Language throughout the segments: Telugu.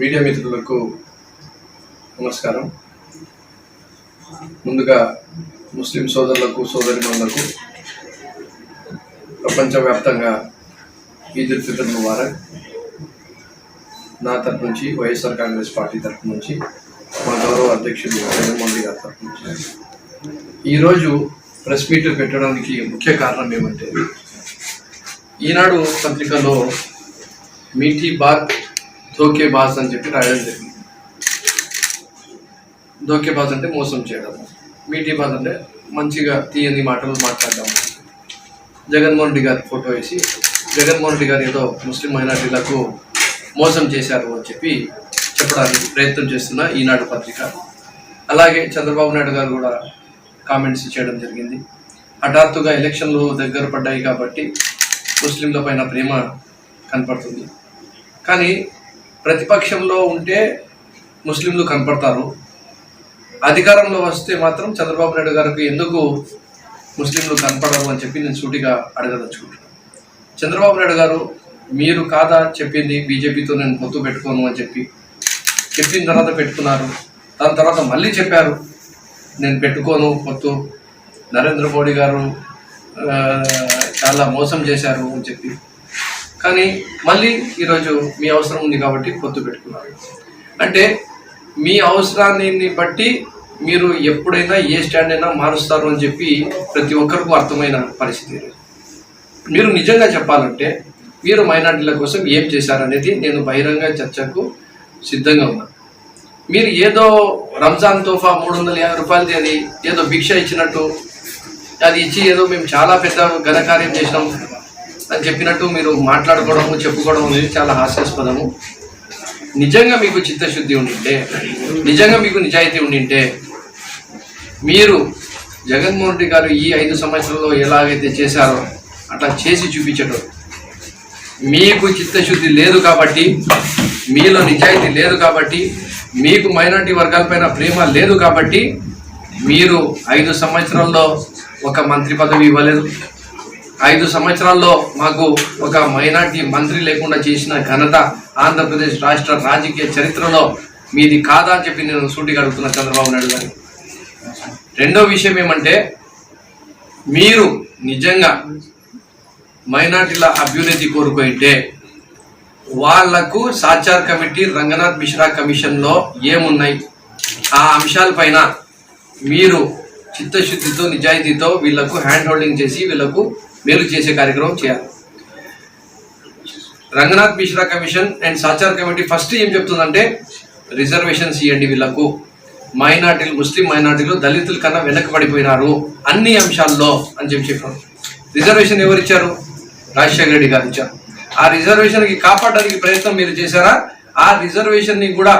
మీడియా మిత్రులకు నమస్కారం. ముందుగా ముస్లిం సోదరులకు సోదరిమణులకు ప్రపంచవ్యాప్తంగా ఈద్ ఉల్ ఫితర్ ముబారక్. నా తరపు నుంచి వైఎస్ఆర్ కాంగ్రెస్ పార్టీ తరపు నుంచి మా గౌరవ అధ్యక్షుడు జగన్మోహన్ గారి తరపు నుంచి. ఈరోజు ప్రెస్ మీట్ పెట్టడానికి ముఖ్య కారణం ఏమంటే ఈనాడు పత్రికలో మీటీ బాత్ ధోకే బాస్ అని చెప్పి రాయడం జరిగింది. ధోకే బాస్ అంటే మోసం చేయడం. మీటీ బాస్ అంటే మంచిగా తీయని మాటలు మాట్లాడడం. జగన్మోహన్ రెడ్డి గారి ఫోటో వేసి జగన్మోహన్ రెడ్డి గారు ఏదో ముస్లిం మైనార్టీలకు మోసం చేశారు అని చెప్పి చెప్పడానికి ప్రయత్నం చేస్తున్న ఈనాడు పత్రిక. అలాగే చంద్రబాబు నాయుడు గారు కూడా కామెంట్స్ చేయడం జరిగింది. హఠాత్తుగా ఎలక్షన్లు దగ్గర పడ్డాయి కాబట్టి ముస్లింల పైన ప్రేమ కనపడుతుంది. కానీ ప్రతిపక్షంలో ఉంటే ముస్లింలు కనపడతారు. అధికారంలో వస్తే మాత్రం చంద్రబాబు నాయుడు గారికి ఎందుకు ముస్లింలు కనపడరు అని చెప్పి నేను సూటిగా అడగదలుచుకుంటున్నాను. చంద్రబాబు నాయుడు గారు మీరు కాదా చెప్పింది బీజేపీతో నేను పొత్తు పెట్టుకోను అని చెప్పి చెప్పిన తర్వాత పెట్టుకున్నారు. దాని తర్వాత మళ్ళీ చెప్పారు నేను పెట్టుకోను పొత్తు. నరేంద్ర మోడీ గారు చాలా మోసం చేశారు అని చెప్పి. కానీ మళ్ళీ ఈరోజు మీ అవసరం ఉంది కాబట్టి పొత్తు పెట్టుకున్నారు. అంటే మీ అవసరాన్ని బట్టి మీరు ఎప్పుడైనా ఏ స్టాండ్ అయినా మారుస్తారు అని చెప్పి ప్రతి ఒక్కరికి అర్థమైన పరిస్థితి మీరు నిజంగా చెప్పాలంటే మీరు మైనార్టీల కోసం ఏం చేశారనేది నేను బహిరంగ చర్చకు సిద్ధంగా ఉన్నాను మీరు ఏదో రంజాన్ తోఫా మూడు వందల యాభై రూపాయలది అది ఏదో భిక్ష ఇచ్చినట్టు అది ఇచ్చి ఏదో మేము చాలా పెద్ద ఘనకార్యం చేసినాం అని చెప్పినట్టు మీరు మాట్లాడుకోవడము చెప్పుకోవడం అనేది చాలా హాస్యాస్పదము. నిజంగా మీకు చిత్తశుద్ధి ఉండింటే నిజంగా మీకు నిజాయితీ ఉండింటే మీరు జగన్మోహన్ రెడ్డి గారు ఈ ఐదు సంవత్సరాల్లో ఎలాగైతే చేశారో అట్లా చేసి చూపించడం మీకు చిత్తశుద్ధి లేదు కాబట్టి మీలో నిజాయితీ లేదు కాబట్టి మీకు మైనార్టీ వర్గాలపైన ప్రేమ లేదు కాబట్టి మీరు ఐదు సంవత్సరాల్లో ఒక మంత్రి పదవి ఇవ్వలేదు. ఐదు సంవత్సరాల్లో మాకు ఒక మైనార్టీ మంత్రి లేకుండా చేసిన ఘనత ఆంధ్రప్రదేశ్ రాష్ట్ర రాజకీయ చరిత్రలో మీది కాదా అని చెప్పి నేను సూటిగా అడుగుతున్నా చంద్రబాబు నాయుడు గారు. రెండో విషయం ఏమంటే మీరు నిజంగా మైనార్టీల అభ్యున్నతి కోరుకుంటే వాళ్ళకు సాచార్ కమిటీ రంగనాథ్ మిశ్రా కమిషన్లో ఏమున్నాయి? ఆ అంశాలపైన మీరు చిత్తశుద్ధితో నిజాయితీతో వీళ్ళకు హ్యాండ్ హోల్డింగ్ చేసి వీళ్ళకు మేలు చేసే కార్యక్రమం చేయాలి. Ranganath Mishra commission and Sachar committee first ఏం చెప్తుందంటే రిజర్వేషన్స్ ఇవ్వండి వీళ్ళకు మైనార్టీలు ముస్లిం మైనార్టీలు దళితుల కన్నా వెనకబడిపోయినారు అన్ని అంశాల్లో అని చెప్పి చెప్పారు. రిజర్వేషన్ ఎవరు ఇచ్చారు? రాజశేఖర రెడ్డి గారు ఇచ్చారు. ఆ రిజర్వేషన్కి కాపాడడానికి ప్రయత్నం మీరు చేశారా? ఆ రిజర్వేషన్ని కూడా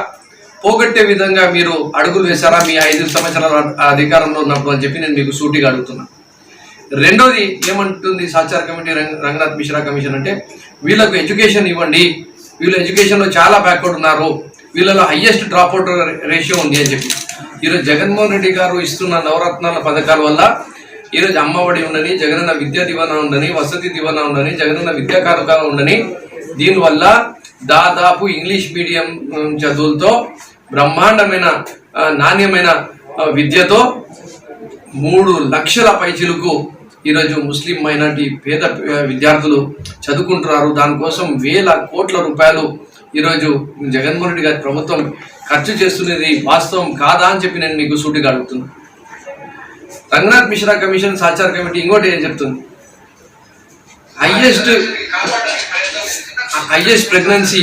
పోగొట్టే విధంగా మీరు అడుగులు వేశారా? మీ ఐదు సంవత్సరాల అధికారంలో ఉన్నప్పుడు అని చెప్పి నేను మీకు సూటిగా అడుగుతున్నాను రెండోది ఏమంటుంది సహచార కమిటీ రంగనాథ్ మిశ్రా కమిషన్ అంటే వీళ్ళకు ఎడ్యుకేషన్ ఇవ్వండి. వీళ్ళు ఎడ్యుకేషన్లో చాలా బ్యాక్వర్డ్ ఉన్నారు. వీళ్ళలో హయ్యెస్ట్ డ్రాప్ అవుట్ రేషియో ఉంది అని చెప్పి. ఈరోజు జగన్మోహన్ రెడ్డి గారు ఇస్తున్న నవరత్నాల పథకాల వల్ల ఈరోజు అమ్మఒడి ఉండని జగనన్న విద్యా దివానా ఉండని వసతి దివానా ఉండని జగనన్న విద్యా కారకాలు ఉండని దీనివల్ల దాదాపు ఇంగ్లీష్ మీడియం చదువులతో బ్రహ్మాండమైన నాణ్యమైన విద్యతో మూడు లక్షల పైచిలకు ఈరోజు ముస్లిం మైనార్టీ పేద విద్యార్థులు చదువుకుంటున్నారు. దానికోసం వేల కోట్ల రూపాయలు ఈరోజు జగన్మోహన్ రెడ్డి గారి ప్రభుత్వం ఖర్చు చేస్తున్నది వాస్తవం కాదా అని చెప్పి నేను మీకు సూటిగా అడుగుతున్నాను రంగనాథ్ మిశ్రా కమిషన్ సాచార్ కమిటీ ఇంకోటి ఏం చెప్తుంది? హైయెస్ట్ హైయెస్ట్ ప్రెగ్నెన్సీ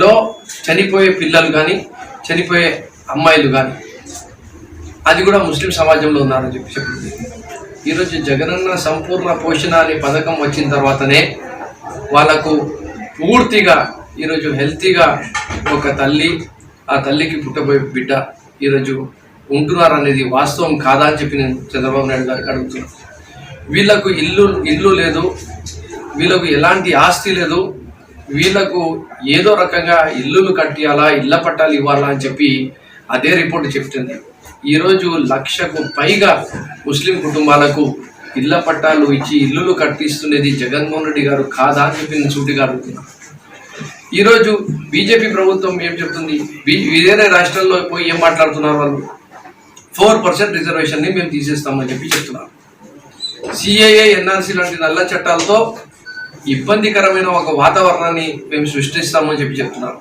లో చనిపోయే పిల్లలు కానీ చనిపోయే అమ్మాయిలు కానీ అది కూడా ముస్లిం సమాజంలో ఉన్నారని చెప్పి చెప్పింది. ఈరోజు జగనన్న సంపూర్ణ పోషణ అనే పథకం వచ్చిన తర్వాతనే వాళ్ళకు పూర్తిగా ఈరోజు హెల్తీగా ఒక తల్లి ఆ తల్లికి పుట్టబోయే బిడ్డ ఈరోజు ఉంటున్నారనేది వాస్తవం కాదా అని చెప్పి నేను చంద్రబాబు నాయుడు గారికి అడుగుతున్నాను. వీళ్ళకు ఇల్లు ఇల్లు లేదు వీళ్ళకు ఎలాంటి ఆస్తి లేదు వీళ్ళకు ఏదో రకంగా ఇల్లులు కట్టియాలా ఇళ్ళ పట్టాలు ఇవ్వాలా అని చెప్పి అదే రిపోర్ట్ చెప్తుంది. ఈరోజు లక్షకు పైగా ముస్లిం కుటుంబాలకు ఇళ్ళ పట్టాలు ఇచ్చి ఇల్లులు కట్టిస్తున్నది జగన్మోహన్ రెడ్డి గారు కాదా అని చెప్పి నేను సూటిగా అడుగుతున్నాను ఈరోజు బీజేపీ ప్రభుత్వం ఏం చెప్తుంది? వేరే రాష్ట్రాల్లో పోయి ఏం మాట్లాడుతున్నారు వాళ్ళు? ఫోర్ పర్సెంట్ రిజర్వేషన్ని మేము తీసేస్తామని చెప్పి చెప్తున్నారు. సిఏఏ ఎన్ఆర్సీ లాంటి నల్ల చట్టాలతో ఇబ్బందికరమైన ఒక వాతావరణాన్ని మేము సృష్టిస్తామని చెప్పి చెప్తున్నారు.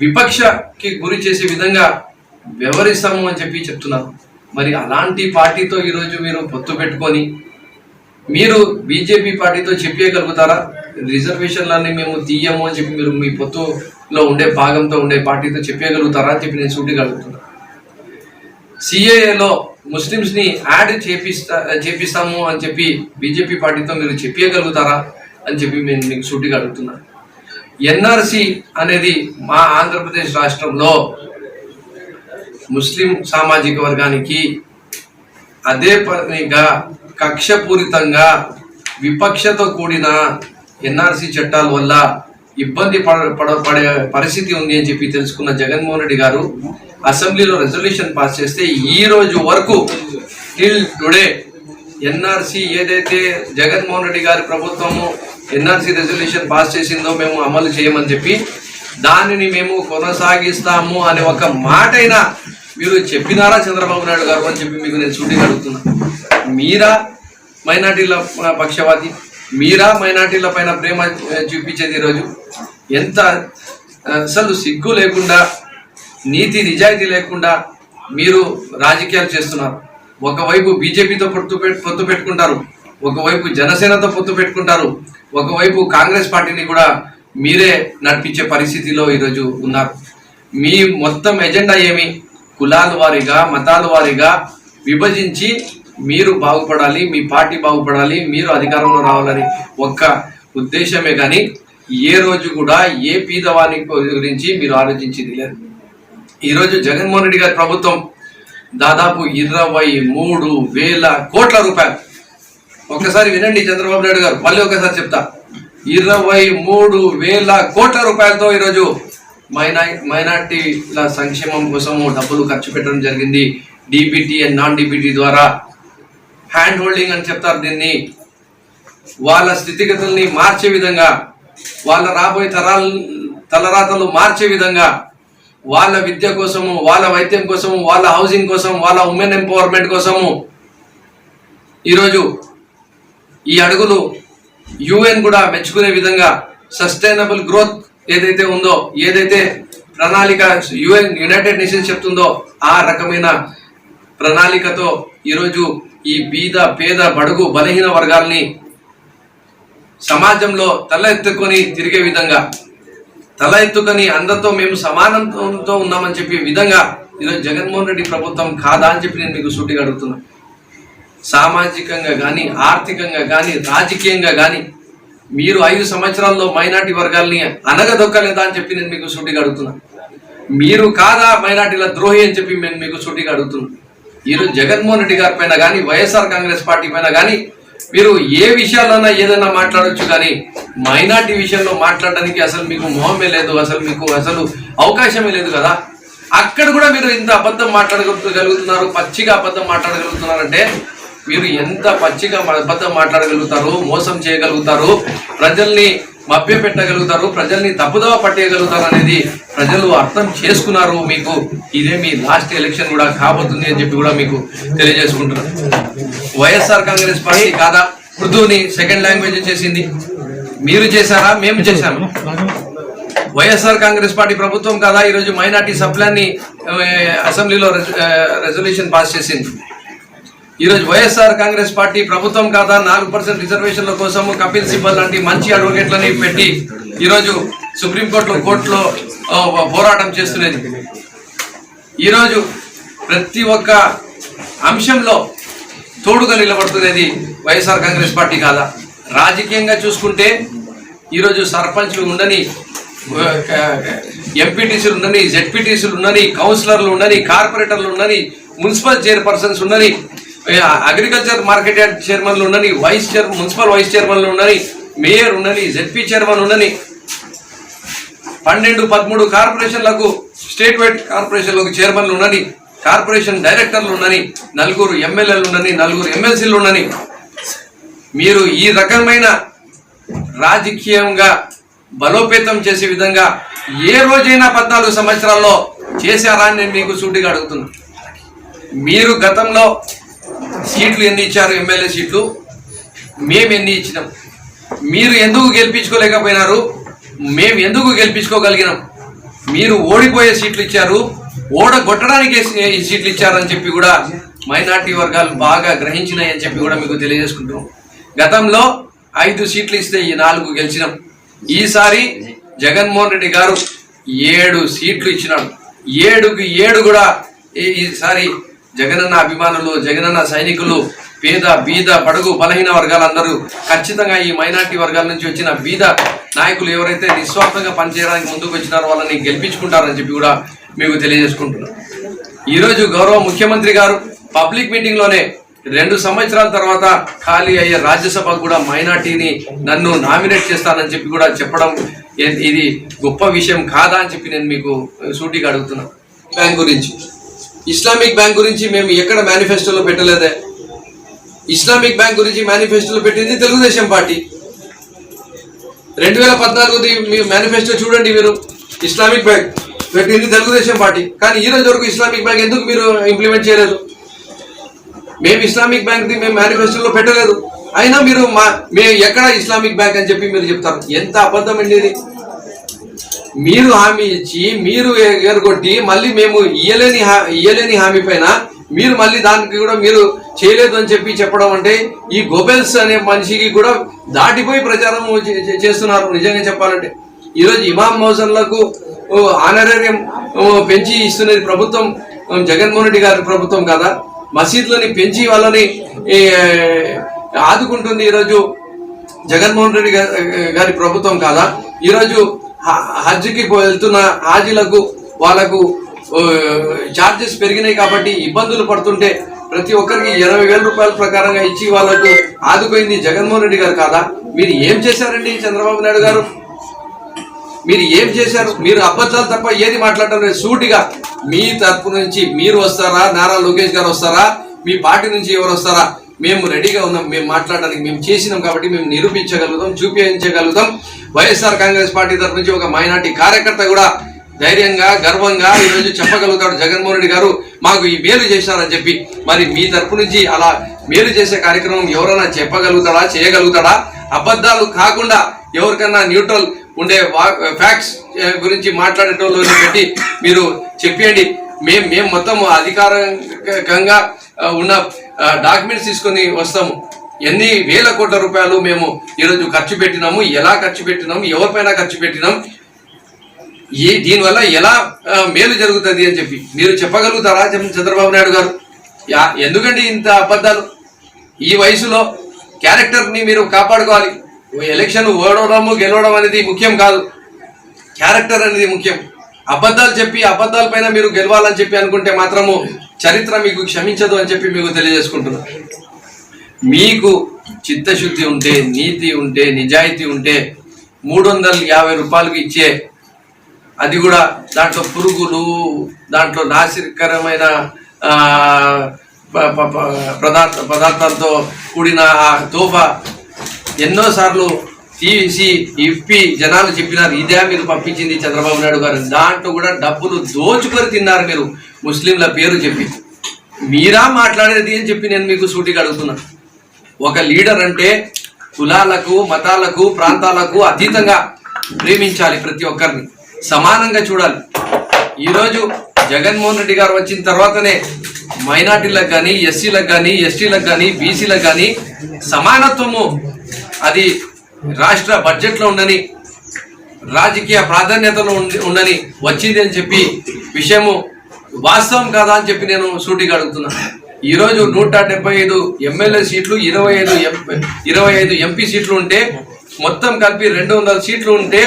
విపక్షకి గురి చేసే విధంగా వివరిస్తాము అని చెప్పి చెప్తున్నారు. మరి అలాంటి పార్టీతో ఈరోజు మీరు పొత్తు పెట్టుకొని మీరు బీజేపీ పార్టీతో చెప్పేయగలుగుతారా? రిజర్వేషన్లన్నీ మేము తీయము అని చెప్పి మీరు మీ పొత్తులో ఉండే భాగంతో ఉండే పార్టీతో చెప్పేయగలుగుతారా అని చెప్పి నేను సూటిగా అడుగుతున్నా సిఏఏలో ముస్లిమ్స్ని యాడ్ చేపిస్తా చేపిస్తాము అని చెప్పి బీజేపీ పార్టీతో మీరు చెప్పేయగలుగుతారా అని చెప్పి నేను మీకు సూటిగా అడుగుతున్నా ఎన్ఆర్సి అనేది మా ఆంధ్రప్రదేశ్ రాష్ట్రంలో ముస్లిం సామాజిక వర్గానికి అదే పనిగా కక్షపూరితంగా విపక్షతో కూడిన ఎన్ఆర్సి చట్టాల వల్ల ఇబ్బంది పడ పడ పడే పరిస్థితి ఉంది అని చెప్పి తెలుసుకున్న జగన్మోహన్ రెడ్డి గారు అసెంబ్లీలో రెజల్యూషన్ పాస్ చేస్తే ఈ రోజు వరకు టిల్ టుడే ఎన్ఆర్సి ఏదైతే జగన్మోహన్ రెడ్డి గారి ప్రభుత్వము ఎన్ఆర్సి రెజల్యూషన్ పాస్ చేసిందో మేము అమలు చేయమని చెప్పి దానిని మేము కొనసాగిస్తాము అనే ఒక మాటైనా మీరు చెప్పినారా చంద్రబాబు నాయుడు గారు అని చెప్పి మీకు నేను షూటింగ్ అడుగుతున్నా మీరా మైనార్టీల పక్షవాది మీరా మైనార్టీల పైన ప్రేమ చూపించేది ఈరోజు? ఎంత అసలు సిగ్గు లేకుండా నీతి నిజాయితీ లేకుండా మీరు రాజకీయాలు చేస్తున్నారు. ఒకవైపు బీజేపీతో పొత్తు పొత్తు పెట్టుకుంటారు ఒకవైపు జనసేనతో పొత్తు పెట్టుకుంటారు ఒకవైపు కాంగ్రెస్ పార్టీని కూడా మీరే నడిపించే పరిస్థితిలో ఈరోజు ఉన్నారు. మీ మొత్తం ఎజెండా ఏమి? కులాల వారీగా మతాల వారీగా విభజించి మీరు బాగుపడాలి మీ పార్టీ బాగుపడాలి మీరు అధికారంలో రావాలని ఒక్క ఉద్దేశమే కానీ ఏ రోజు కూడా ఏ పీదవాని గురించి మీరు ఆలోచించింది లేదు. ఈరోజు జగన్మోహన్ రెడ్డి గారి ప్రభుత్వం దాదాపు ఇరవై మూడు వేల కోట్ల రూపాయలు. ఒక్కసారి వినండి చంద్రబాబు నాయుడు గారు మళ్ళీ ఒకసారి చెప్తా. ఇరవై మూడు వేల కోట్ల రూపాయలతో ఈరోజు మైనా మైనార్టీల సంక్షేమం కోసము డబ్బులు ఖర్చు పెట్టడం జరిగింది. డిబిటీ అండ్ నాన్ డిబిటీ ద్వారా హ్యాండ్ హోల్డింగ్ అని చెప్తారు దీన్ని. వాళ్ళ స్థితిగతుల్ని మార్చే విధంగా వాళ్ళ రాబోయే తరాల తలరాతలు మార్చే విధంగా వాళ్ళ విద్య కోసము వాళ్ళ వైద్యం కోసము వాళ్ళ హౌసింగ్ కోసం వాళ్ళ ఉమెన్ ఎంపవర్మెంట్ కోసము ఈరోజు ఈ అడుగులు యుఎన్ కూడా మెచ్చుకునే విధంగా సస్టైనబుల్ గ్రోత్ ఏదైతే ఉందో ఏదైతే ప్రణాళిక యుఎన్ యునైటెడ్ నేషన్స్ చెప్తుందో ఆ రకమైన ప్రణాళికతో ఈరోజు ఈ బీద పేద బడుగు బలహీన వర్గాల్ని సమాజంలో తల ఎత్తుకొని తిరిగే విధంగా తల ఎత్తుకొని అందరితో మేము సమానంతో ఉన్నామని చెప్పే విధంగా ఈరోజు జగన్మోహన్ రెడ్డి ప్రభుత్వం కాదా అని చెప్పి నేను మీకు సూటిగా అడుగుతున్నా. సామాజికంగా కానీ ఆర్థికంగా కానీ రాజకీయంగా కానీ మీరు ఐదు సంవత్సరాల్లో మైనార్టీ వర్గాల్ని అనగదొక్కలేదా అని చెప్పి నేను మీకు సూటిగా అడుగుతున్నా మీరు కాదా మైనార్టీల ద్రోహి అని చెప్పి నేను మీకు సూటిగా అడుగుతున్నా ఈరోజు జగన్మోహన్ రెడ్డి గారి పైన కానీ వైఎస్ఆర్ కాంగ్రెస్ పార్టీ పైన కానీ మీరు ఏ విషయాలన్నా ఏదైనా మాట్లాడవచ్చు కానీ మైనార్టీ విషయంలో మాట్లాడడానికి అసలు మీకు మొహమే లేదు అసలు మీకు అసలు అవకాశమే లేదు కదా. అక్కడ కూడా మీరు ఇంత అబద్ధం మాట్లాడగలుగుతున్నారు పచ్చిగా అబద్ధం మాట్లాడగలుగుతున్నారంటే మీరు ఎంత పచ్చిగా అబద్ధం మాట్లాడగలుగుతారు మోసం చేయగలుగుతారు ప్రజల్ని మభ్య పెట్టగలుగుతారు ప్రజల్ని తప్పుదోవ పట్టేయగలుగుతారు అనేది ప్రజలు అర్థం చేసుకున్నారు మీకు. ఇదే మీ లాస్ట్ ఎలక్షన్ కూడా కాబోతుంది అని చెప్పి కూడా మీకు తెలియజేసుకుంటున్నారు వైఎస్ఆర్ కాంగ్రెస్ పార్టీ కాదా? ఉర్దూని సెకండ్ లాంగ్వేజ్ చేసింది. మీరు చేశారా? మేము చేశాము. వైఎస్ఆర్ కాంగ్రెస్ పార్టీ ప్రభుత్వం కదా? ఈరోజు మైనార్టీ సభ్యులన్నీ అసెంబ్లీలో రెజల్యూషన్ పాస్ చేసింది. ఈరోజు వైఎస్ఆర్ కాంగ్రెస్ పార్టీ ప్రభుత్వం కాదా? నాలుగు పర్సెంట్ రిజర్వేషన్ల కోసం కపిల్ సిబ్బల్ లాంటి మంచి అడ్వకేట్లని పెట్టి ఈరోజు సుప్రీంకోర్టులో కోర్టులో పోరాటం చేస్తున్నది. ఈరోజు ప్రతి ఒక్క అంశంలో తోడుగా నిలబడుతున్నది వైఎస్ఆర్ కాంగ్రెస్ పార్టీ కాదా? రాజకీయంగా చూసుకుంటే ఈరోజు సర్పంచ్ ఉండని ఎంపీటీసీలు ఉండని జెడ్పీటీసీలు ఉండని కౌన్సిలర్లు ఉండని కార్పొరేటర్లు ఉండని మున్సిపల్ చైర్పర్సన్స్ ఉండని అగ్రికల్చర్ మార్కెట్ యార్డ్ చైర్మన్లు ఉండని వైస్ చైర్ మున్సిపల్ వైస్ చైర్మన్లు ఉండని మేయర్ ఉండని జెడ్పీ చైర్మన్ ఉండని పన్నెండు పదమూడు కార్పొరేషన్లకు స్టేట్ వైడ్ కార్పొరేషన్లకు చైర్మన్లు ఉండని కార్పొరేషన్ డైరెక్టర్లు ఉండని నలుగురు ఎమ్మెల్యేలు ఉండని నలుగురు ఎమ్మెల్సీలు ఉండని మీరు ఈ రకమైన రాజకీయంగా బలోపేతం చేసే విధంగా ఏ రోజైనా పద్నాలుగు సంవత్సరాల్లో చేశారా అని నేను మీకు సూటిగా అడుగుతున్నా. మీరు గతంలో సీట్లు ఎన్ని ఇచ్చారు ఎమ్మెల్యే సీట్లు? మేము ఎన్ని ఇచ్చినాం? మీరు ఎందుకు గెలిపించుకోలేకపోయినారు? మేము ఎందుకు గెలిపించుకోగలిగినాం? మీరు ఓడిపోయే సీట్లు ఇచ్చారు ఓడగొట్టడానికి ఈ సీట్లు ఇచ్చారని చెప్పి కూడా మైనార్టీ వర్గాలు బాగా గ్రహించినాయని చెప్పి కూడా మీకు తెలియజేసుకుంటున్నాం. గతంలో ఐదు సీట్లు ఇస్తే ఈ నాలుగు గెలిచినాం. ఈసారి జగన్మోహన్ రెడ్డి గారు ఏడు సీట్లు ఇచ్చినాడు. ఏడుకి ఏడు కూడా ఈసారి జగనన్న అభిమానులు జగనన్న సైనికులు పేద బీద బడుగు బలహీన వర్గాలందరూ ఖచ్చితంగా ఈ మైనార్టీ వర్గాల నుంచి వచ్చిన బీద నాయకులు ఎవరైతే నిస్వార్థంగా పనిచేయడానికి ముందుకు వచ్చినారో వాళ్ళని గెలిపించుకుంటారని చెప్పి కూడా మీకు తెలియజేసుకుంటున్నాం. ఈరోజు గౌరవ ముఖ్యమంత్రి గారు పబ్లిక్ మీటింగ్లోనే రెండు సంవత్సరాల తర్వాత ఖాళీ అయ్యే రాజ్యసభకు కూడా మైనార్టీని నన్ను నామినేట్ చేస్తానని చెప్పి కూడా చెప్పడం ఇది గొప్ప విషయం కాదా అని చెప్పి నేను మీకు సూటిగా అడుగుతున్నాను బ్యాంక్ గురించి. ఇస్లామిక్ బ్యాంక్ గురించి మేము ఎక్కడ మేనిఫెస్టోలో పెట్టలేదే. ఇస్లామిక్ బ్యాంక్ గురించి మేనిఫెస్టోలో పెట్టింది తెలుగుదేశం పార్టీ. రెండు వేల పద్నాలుగుది మీ మేనిఫెస్టో చూడండి మీరు. ఇస్లామిక్ బ్యాంక్ పెట్టింది తెలుగుదేశం పార్టీ. కానీ ఈ రోజు వరకు ఇస్లామిక్ బ్యాంక్ ఎందుకు మీరు ఇంప్లిమెంట్ చేయలేదు? మేము ఇస్లామిక్ బ్యాంక్ది మేము మేనిఫెస్టోలో పెట్టలేదు. అయినా మీరు మా మేము ఎక్కడ ఇస్లామిక్ బ్యాంక్ అని చెప్పి మీరు చెప్తారు? ఎంత అబద్ధం అండి ఇది? మీరు హామీ ఇచ్చి మీరు ఎగరగొట్టి మళ్ళీ మేము ఇయ్యలేని హా- ఇయ్యలేని హామీ పైన మీరు మళ్ళీ దానికి కూడా మీరు చేయలేదు అని చెప్పి చెప్పడం అంటే ఈ గోబెల్స్ అనే మనిషికి కూడా దాటిపోయి ప్రచారం చే- చేస్తున్నారు నిజంగా చెప్పాలంటే. ఈరోజు ఇమాం మౌజన్లకు ఆనరేరియం పెంచి ఇస్తున్నది ప్రభుత్వం జగన్మోహన్ రెడ్డి గారి ప్రభుత్వం కదా? మసీద్లని పెంచి వాళ్ళని ఆదుకుంటుంది ఈరోజు జగన్మోహన్ రెడ్డి గారి ప్రభుత్వం కాదా? ఈరోజు హజ్కి వెళ్తున్న హాజీలకు వాళ్ళకు చార్జెస్ పెరిగినాయి కాబట్టి ఇబ్బందులు పడుతుంటే ప్రతి ఒక్కరికి ఇరవై వేల రూపాయల ప్రకారంగా ఇచ్చి వాళ్ళకు ఆదుకోయింది జగన్మోహన్ రెడ్డి గారు కాదా? మీరు ఏం చేశారండి చంద్రబాబు నాయుడు గారు? మీరు ఏం చేశారు? మీరు అబద్ధాలు తప్ప ఏది మాట్లాడటం లేదు. సూటిగా మీ తరపు నుంచి మీరు వస్తారా? నారా లోకేష్ గారు వస్తారా? మీ పార్టీ నుంచి ఎవరు వస్తారా? మేము రెడీగా ఉన్నాం మేము మాట్లాడడానికి మేము చేసినాం కాబట్టి మేము నిరూపించగలుగుతాం చూపించగలుగుతాం. వైఎస్ఆర్ కాంగ్రెస్ పార్టీ తరపు నుంచి ఒక మైనార్టీ కార్యకర్త కూడా ధైర్యంగా గర్వంగా ఈరోజు చెప్పగలుగుతాడు జగన్మోహన్ రెడ్డి గారు. మాకు ఈ మేలు చేశారని చెప్పి మరి మీ తరపు నుంచి అలా మేలు చేసే కార్యక్రమం ఎవరైనా చెప్పగలుగుతాడా చేయగలుగుతాడా? అబద్ధాలు కాకుండా ఎవరికన్నా న్యూట్రల్ ఉండే ఫ్యాక్ట్స్ గురించి మాట్లాడేటోళ్ళు పెట్టి మీరు చెప్పేయండి. మేము మేము మొత్తం అధికారికంగా ఉన్న డాక్యుమెంట్స్ తీసుకొని వస్తాము. ఎన్ని వేల కోట్ల రూపాయలు మేము ఈరోజు ఖర్చు పెట్టినాము ఎలా ఖర్చు పెట్టినాము ఎవరిపైన ఖర్చు పెట్టినాం ఈ దీనివల్ల ఎలా మేలు జరుగుతుంది అని చెప్పి. మీరు చెప్పగలుగుతారా చంద్రబాబు నాయుడు గారు? యా ఎందుకండి ఇంత అబద్ధాలు? ఈ వయసులో క్యారెక్టర్ని మీరు కాపాడుకోవాలి. ఎలక్షన్ ఓడవడము గెలవడం అనేది ముఖ్యం కాదు. క్యారెక్టర్ అనేది ముఖ్యం. అబద్ధాలు చెప్పి అబద్ధాల పైన మీరు గెలవాలని చెప్పి అనుకుంటే మాత్రము చరిత్ర మీకు క్షమించదు అని చెప్పి మీకు తెలియజేసుకుంటున్నా. మీకు చిత్తశుద్ధి ఉంటే నీతి ఉంటే నిజాయితీ ఉంటే మూడు వందల యాభై రూపాయలకు ఇచ్చే అది కూడా దాంట్లో పురుగులు దాంట్లో నాసికరమైన పదార్థ పదార్థాలతో కూడిన ఆ తోఫా ఎన్నోసార్లు తీసి ఇప్పి జనాలు చెప్పినారు ఇదే మీరు పంపించింది చంద్రబాబు నాయుడు గారు. దాంట్లో కూడా డబ్బులు దోచుకొని తిన్నారు మీరు ముస్లింల పేరు చెప్పి. మీరా మాట్లాడేది అని చెప్పి నేను మీకు సూటిగా అడుగుతున్నా. ఒక లీడర్ అంటే కులాలకు మతాలకు ప్రాంతాలకు అతీతంగా ప్రేమించాలి ప్రతి ఒక్కరిని. సమానంగా చూడాలి. ఈరోజు జగన్మోహన్ రెడ్డి గారు వచ్చిన తర్వాతనే మైనార్టీలకు కానీ ఎస్సీలకు కానీ ఎస్టీలకు కానీ బీసీలకు కానీ సమానత్వము అది రాష్ట్ర బడ్జెట్లో ఉండని రాజకీయ ప్రాధాన్యతలో ఉండని వచ్చింది అని చెప్పి విషయము వాస్తవం కాదా అని చెప్పి నేను సూటిగా అడుగుతున్నా. ఈరోజు నూట డెబ్బై ఐదు ఎమ్మెల్యే సీట్లు ఇరవై ఐదు ఇరవై ఐదు ఎంపీ సీట్లు ఉంటే మొత్తం కలిపి రెండు వందల సీట్లు ఉంటే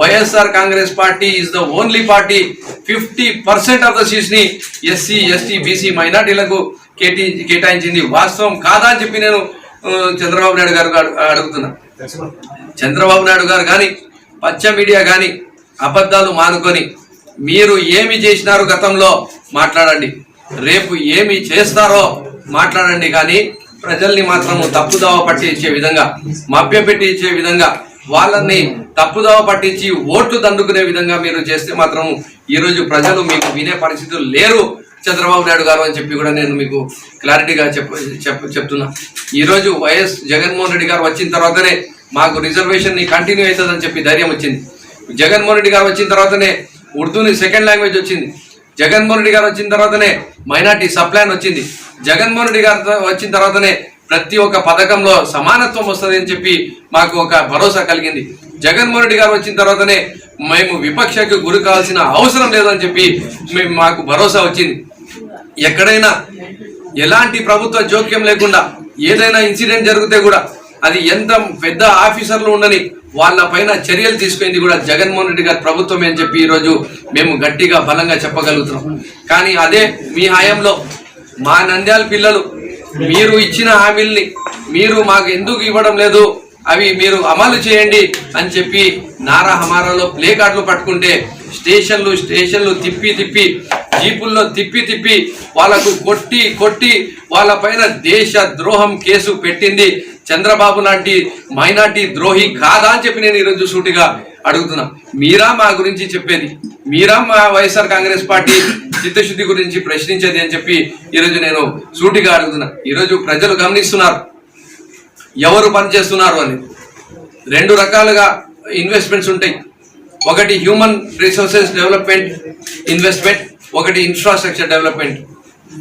YSR Congress party is the only party fifty percent of the సీట్స్ని SC ST BC మైనార్టీలకు కేటీ కేటాయించింది. వాస్తవం కాదా అని చెప్పి నేను చంద్రబాబు నాయుడు గారు అడుగుతున్నా. చంద్రబాబు నాయుడు గారు కానీ పచ్చ మీడియా కానీ అబద్ధాలు మానుకొని మీరు ఏమి చేసినారు గతంలో మాట్లాడండి. రేపు ఏమి చేస్తారో మాట్లాడండి కానీ ప్రజల్ని మాత్రం తప్పుదావ పట్టించే విధంగా మభ్యపెట్టించే విధంగా వాళ్ళని తప్పుదోవ పట్టించి ఓట్లు దండుకునే విధంగా మీరు చేస్తే మాత్రం ఈరోజు ప్రజలు మీకు వినే పరిస్థితులు లేరు. చంద్రబాబు నాయుడు గారు అని చెప్పి కూడా నేను మీకు క్లారిటీగా చెప్ప చెప్ చెప్తున్నా. ఈరోజు వైఎస్ జగన్మోహన్ రెడ్డి గారు వచ్చిన తర్వాతనే మాకు రిజర్వేషన్ కంటిన్యూ అవుతుందని చెప్పి ధైర్యం వచ్చింది. జగన్మోహన్ రెడ్డి గారు వచ్చిన తర్వాతనే ఉర్దూని సెకండ్ లాంగ్వేజ్ వచ్చింది. జగన్మోహన్ రెడ్డి గారు వచ్చిన తర్వాతనే మైనార్టీ సప్లాన్ వచ్చింది. జగన్మోహన్ రెడ్డి గారు వచ్చిన తర్వాతనే ప్రతి ఒక్క పథకంలో సమానత్వం వస్తుంది అని చెప్పి మాకు ఒక భరోసా కలిగింది. జగన్మోహన్ రెడ్డి గారు వచ్చిన తర్వాతనే మేము విపక్షకు గురి కావాల్సిన అవసరం లేదని చెప్పి మేము మాకు భరోసా వచ్చింది. ఎక్కడైనా ఎలాంటి ప్రభుత్వ జోక్యం లేకుండా ఏదైనా ఇన్సిడెంట్ జరిగితే కూడా అది ఎంత పెద్ద ఆఫీసర్లు ఉండని వాళ్ళ పైన చర్యలు తీసుకుంది కూడా జగన్మోహన్ రెడ్డి గారి ప్రభుత్వం అని చెప్పి ఈరోజు మేము గట్టిగా బలంగా చెప్పగలుగుతున్నాం. కానీ అదే మీ హయాంలో మా నంద్యాల పిల్లలు మీరు ఇచ్చిన హామీల్ని మీరు మాకు ఎందుకు ఇవ్వడం లేదు? అవి మీరు అమలు చేయండి అని చెప్పి నారా హమారాలో ప్లే కార్డులు పట్టుకుంటే స్టేషన్లు స్టేషన్లు తిప్పి తిప్పి జీపుల్లో తిప్పి తిప్పి వాళ్ళకు కొట్టి కొట్టి వాళ్ళ పైన దేశ ద్రోహం కేసు పెట్టింది. చంద్రబాబు లాంటి మైనార్టీ ద్రోహి కాదా అని చెప్పి నేను ఈరోజు సూటిగా అడుగుతున్నా. మీరా మా గురించి చెప్పేది? మీరా మా వైఎస్ఆర్ కాంగ్రెస్ పార్టీ చిత్తశుద్ధి గురించి ప్రశ్నించేది అని చెప్పి ఈరోజు నేను సూటిగా అడుగుతున్నా. ఈరోజు ప్రజలు గమనిస్తున్నారు. ఎవరు పనిచేస్తున్నారు అని. రెండు రకాలుగా ఇన్వెస్ట్మెంట్స్ ఉంటాయి. ఒకటి హ్యూమన్ రిసోర్సెస్ డెవలప్మెంట్ ఇన్వెస్ట్మెంట్ ఒకటి ఇన్ఫ్రాస్ట్రక్చర్ డెవలప్మెంట్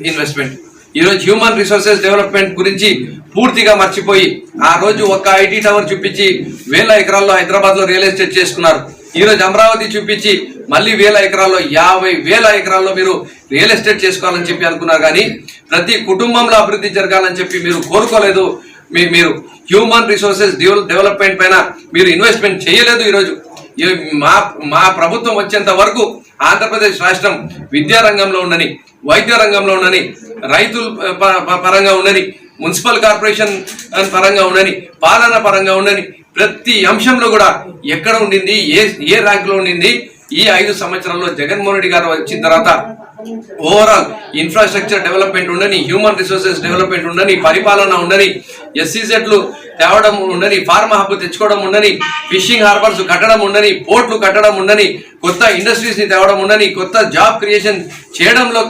ఇన్వెస్ట్మెంట్ ఈరోజు హ్యూమన్ రిసోర్సెస్ డెవలప్మెంట్ గురించి పూర్తిగా మర్చిపోయి ఆ రోజు ఒక ఐటీ టవర్ చూపించి వేల ఎకరాల్లో హైదరాబాద్లో రియల్ ఎస్టేట్ చేసుకున్నారు. ఈరోజు అమరావతి చూపించి మళ్ళీ వేల ఎకరాల్లో యాభై వేల ఎకరాల్లో మీరు రియల్ ఎస్టేట్ చేసుకోవాలని చెప్పి అనుకున్నారు. కానీ ప్రతి కుటుంబంలో అభివృద్ధి జరగాలని చెప్పి మీరు కోరుకోలేదు. మీ- మీరు హ్యూమన్ రిసోర్సెస్ డెవలప్మెంట్ పైన మీరు ఇన్వెస్ట్మెంట్ చేయలేదు ఈరోజు. మా మా ప్రభుత్వం వచ్చేంత వరకు ఆంధ్రప్రదేశ్ రాష్ట్రం విద్యా రంగంలో ఉండని వైద్య రంగంలో ఉండని రైతుల ప- ప- పరంగా ఉండని మున్సిపల్ కార్పొరేషన్ పరంగా ఉండని పాలన పరంగా ఉండని ప్రతి అంశంలో కూడా ఎక్కడ ఉండింది ఏ ఏ ర్యాంకులో ఉండింది ఈ ఐదు సంవత్సరాల్లో జగన్మోహన్ రెడ్డి గారు వచ్చిన తర్వాత ఓవరాల్ ఇన్ఫ్రాస్ట్రక్చర్ డెవలప్మెంట్ ఉండని హ్యూమన్ రిసోర్సెస్ డెవలప్మెంట్ ఉండని పరిపాలన ఉండని ఎస్సీజెడ్లు తేవడం ఉండని ఫార్మా హబ్ తెచ్చుకోవడం ఉండని ఫిషింగ్ హార్బర్స్ కట్టడం ఉండని పోర్ట్లు కట్టడం ఉండని కొత్త ఇండస్ట్రీస్ని తేవడం ఉండని కొత్త జాబ్ క్రియేషన్ చేయడంలో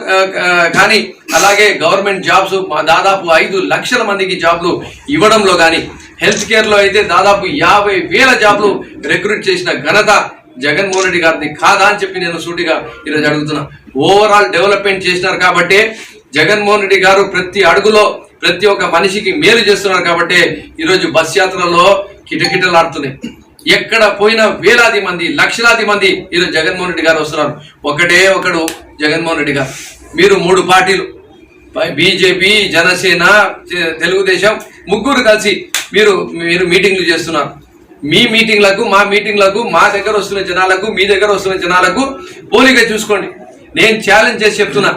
కానీ అలాగే గవర్నమెంట్ జాబ్స్ దాదాపు ఐదు లక్షల మందికి జాబ్లు ఇవ్వడంలో కానీ హెల్త్ కేర్లో అయితే దాదాపు యాభై వేల జాబ్లు రిక్రూట్ చేసిన ఘనత జగన్మోహన్ రెడ్డి గారిని కాదా అని చెప్పి నేను సూటిగా ఈరోజు అడుగుతున్నా. ఓవరాల్ డెవలప్మెంట్ చేసినారు కాబట్టి జగన్మోహన్ రెడ్డి గారు ప్రతి అడుగులో ప్రతి ఒక్క మనిషికి మేలు చేస్తున్నారు కాబట్టి ఈరోజు బస్ యాత్రలో కిటకిటలాడుతున్నాయి. ఎక్కడ పోయినా వేలాది మంది లక్షలాది మంది ఈరోజు జగన్మోహన్ రెడ్డి గారు వస్తున్నారు. ఒకటే ఒకడు జగన్మోహన్ రెడ్డి గారు. మీరు మూడు పార్టీలు బీజేపీ జనసేన తెలుగుదేశం ముగ్గురు కలిసి మీరు మీరు మీటింగ్లు చేస్తున్నారు. మీ మీటింగ్లకు మా మీటింగ్లకు మా దగ్గర వస్తున్న జనాలకు మీ దగ్గర వస్తున్న జనాలకు పోలిక చూసుకోండి. నేను ఛాలెంజ్ చేసి చెప్తున్నా.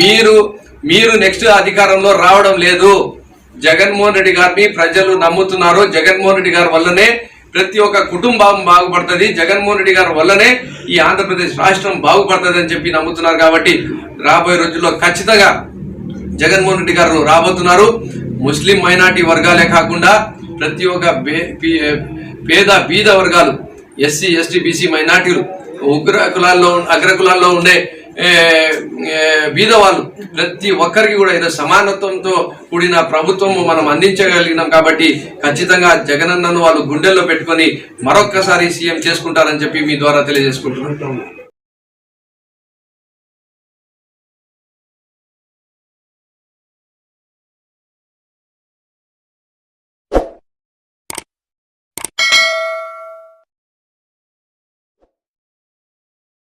మీరు మీరు నెక్స్ట్ అధికారంలో రావడం లేదు. జగన్మోహన్ రెడ్డి గారిని ప్రజలు నమ్ముతున్నారు. జగన్మోహన్ రెడ్డి గారి వల్లనే ప్రతి ఒక్క కుటుంబం బాగుపడుతుంది. జగన్మోహన్ రెడ్డి గారి వల్లనే ఈ ఆంధ్రప్రదేశ్ రాష్ట్రం బాగుపడుతుంది అని చెప్పి నమ్ముతున్నారు కాబట్టి రాబోయే రోజుల్లో ఖచ్చితంగా జగన్మోహన్ రెడ్డి గారు రాబోతున్నారు. ముస్లిం మైనార్టీ వర్గాలే కాకుండా ప్రతి ఒక్క పేద బీద వర్గాలు ఎస్సీ ఎస్టీ బీసీ మైనార్టీలు ఉగ్ర కులాల్లో అగ్ర కులాల్లో ఉండే బీద వాళ్ళు ప్రతి ఒక్కరికి కూడా ఏదో సమానత్వంతో కూడిన ప్రభుత్వం మనం అందించగలిగినాం కాబట్టి ఖచ్చితంగా జగనన్నను వాళ్ళు గుండెల్లో పెట్టుకొని మరొక్కసారి సీఎం చేసుకుంటారని చెప్పి మీ ద్వారా తెలియజేసుకుంటున్నాం.